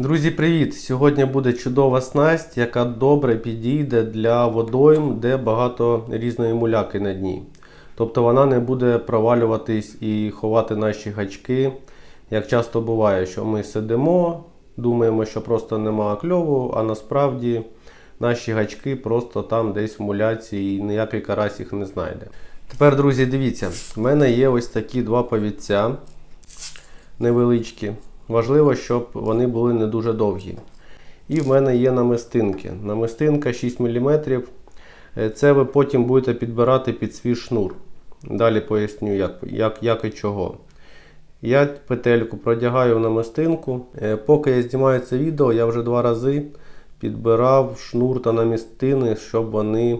Друзі, привіт! Сьогодні буде чудова снасть, яка добре підійде для водойм, де багато різної муляки на дні. Тобто вона не буде провалюватись і ховати наші гачки. Як часто буває, що ми сидимо, думаємо, що просто нема кльову, а насправді наші гачки просто там десь в муляці і ніякий карась їх не знайде. Тепер, друзі, дивіться, в мене є ось такі два повідця невеличкі. Важливо, щоб вони були не дуже довгі. І в мене є намистинки. Намистинка 6 мм. Це ви потім будете підбирати під свій шнур. Далі поясню, як, як, як і чого. Я петельку продягаю в намистинку. Е, Поки я знімаю це відео, я вже два рази підбирав шнур та намістини, щоб вони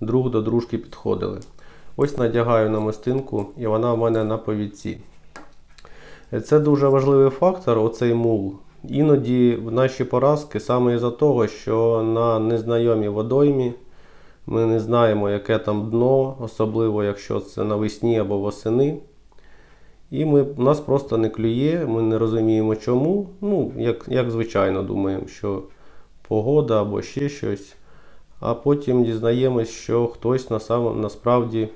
друг до дружки підходили. Ось надягаю намистинку, і вона в мене на повідці. Це дуже важливий фактор, оцей мул. Іноді в наші поразки саме із-за того, що на незнайомій водоймі ми не знаємо, яке там дно, особливо якщо це навесні або восени. І ми, нас просто не клює, ми не розуміємо чому. Ну, як, як звичайно, думаємо, що погода або ще щось. А потім дізнаємось, що хтось на сам, насправді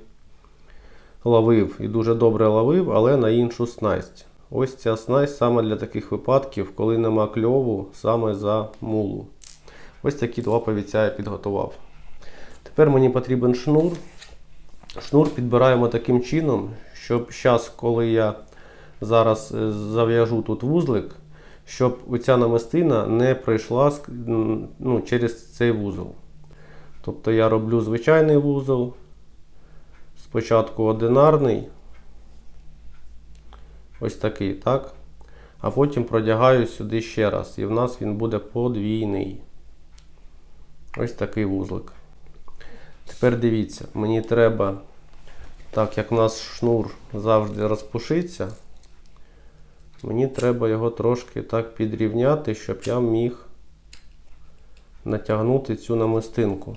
ловив і дуже добре ловив, але на іншу снасть. Ось ця снасть саме для таких випадків, коли нема кльову саме за мулу. Ось такі два повіця я підготував. Тепер мені потрібен шнур. Шнур підбираємо таким чином, щоб зараз, коли я зараз е, зав'яжу тут вузлик, щоб оця намистина не пройшла ну, через цей вузол. Тобто я роблю звичайний вузол, спочатку одинарний, ось такий, так? А потім продягаю сюди ще раз, і в нас він буде подвійний. Ось такий вузлик. Тепер дивіться, мені треба, так як у нас шнур завжди розпушиться, мені треба його трошки так підрівняти, щоб я міг натягнути цю намистинку.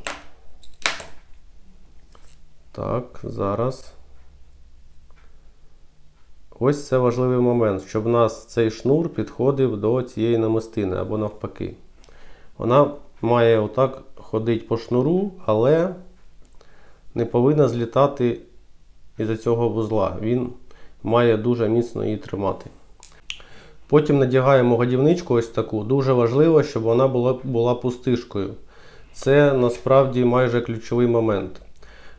Так, зараз. Ось це важливий момент, щоб у нас цей шнур підходив до цієї намистини або навпаки. Вона має отак ходити по шнуру, але не повинна злітати із цього вузла. Він має дуже міцно її тримати. Потім надягаємо годівничку ось таку. Дуже важливо, щоб вона була, була пустишкою. Це насправді майже ключовий момент.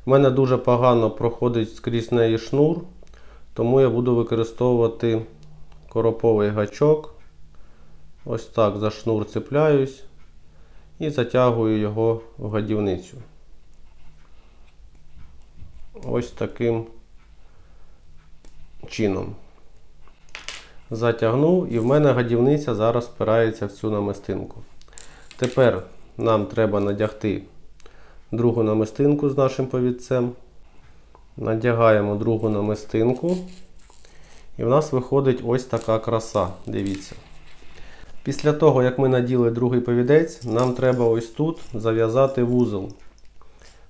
У мене дуже погано проходить скрізь неї шнур, тому я буду використовувати короповий гачок. Ось так за шнур цепляюсь і затягую його в годівницю. Ось таким чином. Затягнув і в мене годівниця зараз впирається в цю намистинку. Тепер нам треба надягти другу намистинку з нашим повідцем. Надягаємо другу намистинку. І в нас виходить ось така краса. Дивіться. Після того, як ми наділи другий повідець, нам треба ось тут зав'язати вузол.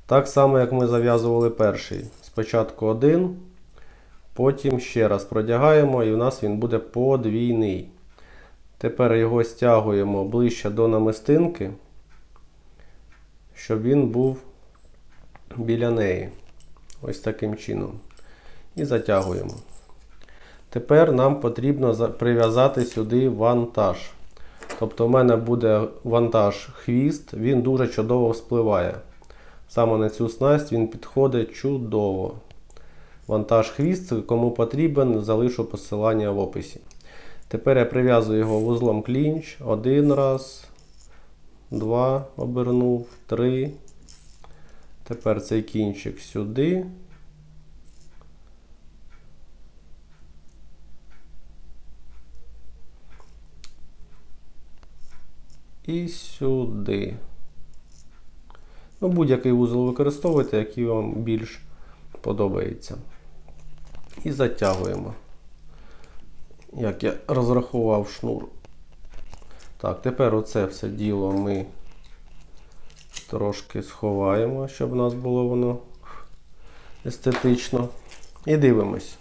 Так само, як ми зав'язували перший. Спочатку один, потім ще раз продягаємо, і у нас він буде подвійний. Тепер його стягуємо ближче до намистинки, щоб він був біля неї. Ось таким чином. І затягуємо. Тепер нам потрібно прив'язати сюди вантаж. Тобто в мене буде вантаж хвіст, він дуже чудово вспливає. Саме на цю снасть він підходить чудово. Вантаж хвіст, кому потрібен, залишу посилання в описі. Тепер я прив'язую його вузлом клінч. Один раз, два обернув, три. Тепер цей кінчик сюди. І сюди. Ну, будь-який вузол використовуйте, який вам більш подобається. І затягуємо. Як я розрахував шнур. Так, тепер оце все діло ми трошки сховаємо, щоб у нас було воно естетично. І дивимось.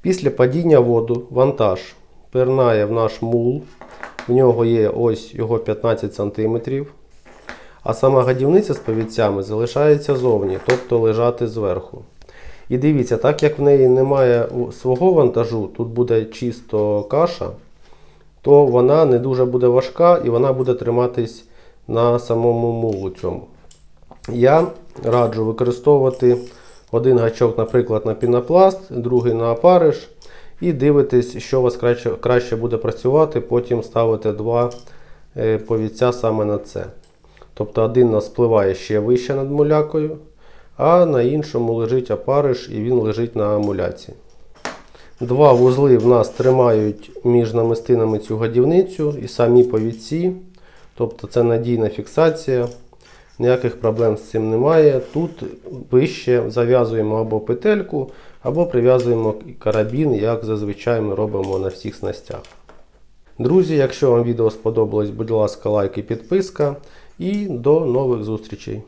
Після падіння воду вантаж пирнає в наш мул. В нього є ось його 15 см. А сама гадівниця з повідцями залишається зовні, тобто лежати зверху. І дивіться, так як в неї немає свого вантажу, тут буде чисто каша, то вона не дуже буде важка і вона буде триматись на самому мулу цьому. Я раджу використовувати один гачок, наприклад, на пінопласт, другий на опариш. І дивитесь, що у вас краще, краще буде працювати, потім ставите два е, повідця саме на це. Тобто один нас спливає ще вище над мулякою, а на іншому лежить опариш і він лежить на муляці. Два вузли в нас тримають між намистинами цю годівницю і самі повідці. Тобто це надійна фіксація. Ніяких проблем з цим немає. Тут вище зав'язуємо або петельку, або прив'язуємо карабін, як зазвичай ми робимо на всіх снастях. Друзі, якщо вам відео сподобалось, будь ласка, лайк і підписка. І до нових зустрічей!